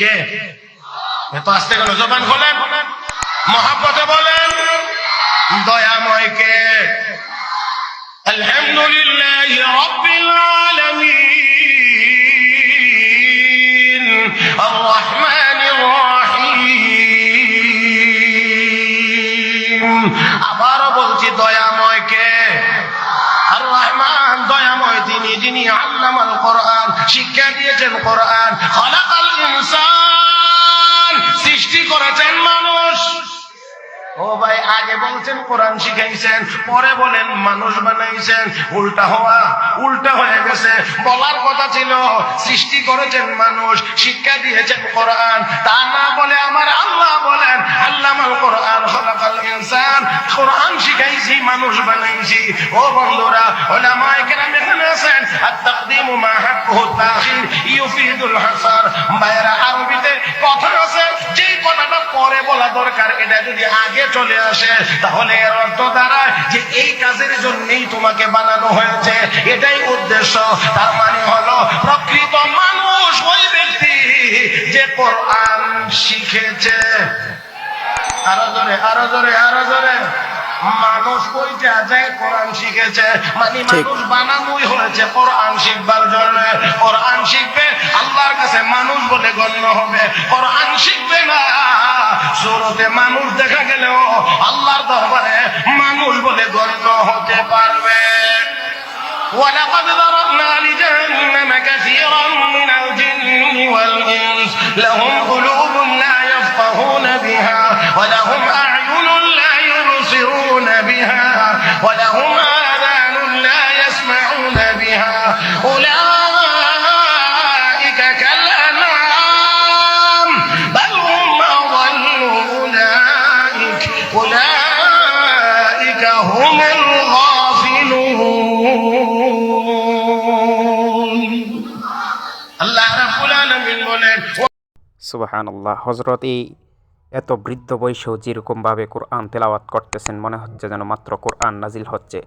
কে? এত আসতে গেল, জবান মহাপতে বলেন, দয়াময় কে? আলহামদুলিল্লাহ আলামিন আর আবারও বলছি, দয়াময় কে আর রহমান দয়াময় তিনি যিনি আল্লামাল কোরআন, শিক্ষা দিয়েছেন কোরআন সৃষ্টি করেছেন মানুষ। ও ভাই, আগে বলছেন কোরআন শিখাইছেন, পরে বলেন মানুষ বানাইছেন। উল্টা হওয়া, উল্টা হয়ে গেছে। বলার কথা ছিল, সৃষ্টি করেছেন মানুষ, শিক্ষা দিয়েছেন কোরআন। তা না বলে আমার আল্লাহ বলেন, আল্লামাল কোরআন কোরআন শিখাইছি, মানুষ বানাইছি। ও বন্ধুরা, ওলামায়ে কেরাম এখানে তাকদিম মা হাক্কুহু তাখির ইউফিদুল হাসার বাইরা আরবিতে কথা আছে, যেই কথাটা পরে বলা দরকার, এটা যদি আগে চলে আসে, তাহলে এর অর্থ দাঁড়ায় যে এই কাজের জন্যই তোমাকে বানানো হয়েছে। এটাই উদ্দেশ্য। তার মানে হলো, প্রকৃত মানুষ ওই ব্যক্তি যে কোরআন শিখেছে। আরও জোরে আরও জোরে আরও জোরে। মানুষ কইটা যায় কোরআন শিখেছে মানে মানুষ বানানোই হয়েছে কোরআন শিখবার জন্য কোরআন শিখবে আল্লাহর কাছে মানুষ বলে গণ্য হবে কোরআন শিখবে না সুরতে মানুষ দেখা গেলেও আল্লাহর দরবারে মানুষ বলে গণ্য হতে পারবে ولقد ذرأنا لجهنم كثيرا من الجن والإنس لهم قلوب সুবাহান আল্লাহ হজরত এই এত বৃদ্ধ বয়সেও যেরকমভাবে কোরআন তেলাওয়াত করতেছেন, মনে হচ্ছে যেন মাত্র কোরআন নাজিল হচ্ছে।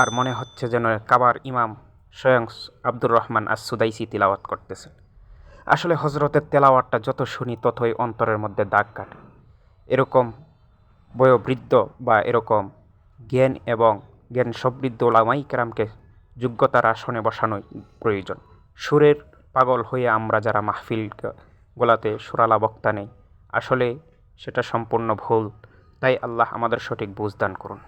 আর মনে হচ্ছে যেন কাবার ইমাম স্বয়ং আব্দুর রহমান আর সুদাইসি তেলাওয়াত করতেছেন। আসলে হজরতের তেলাওয়াতটা যত শুনি ততই অন্তরের মধ্যে দাগ কাটে। এরকম বয়োবৃদ্ধ বা এরকম জ্ঞান এবং জ্ঞান সমৃদ্ধ ওলামাই কেরামকে যোগ্যতার আসনে বসানোই প্রয়োজন। সুরের পাগল হয়ে আমরা যারা মাহফিল গোলাতে সুরালা বক্তা নেই। আসলে সেটা সম্পূর্ণ ভুল। তাই আল্লাহ আমাদের সঠিক বুঝদান করুন।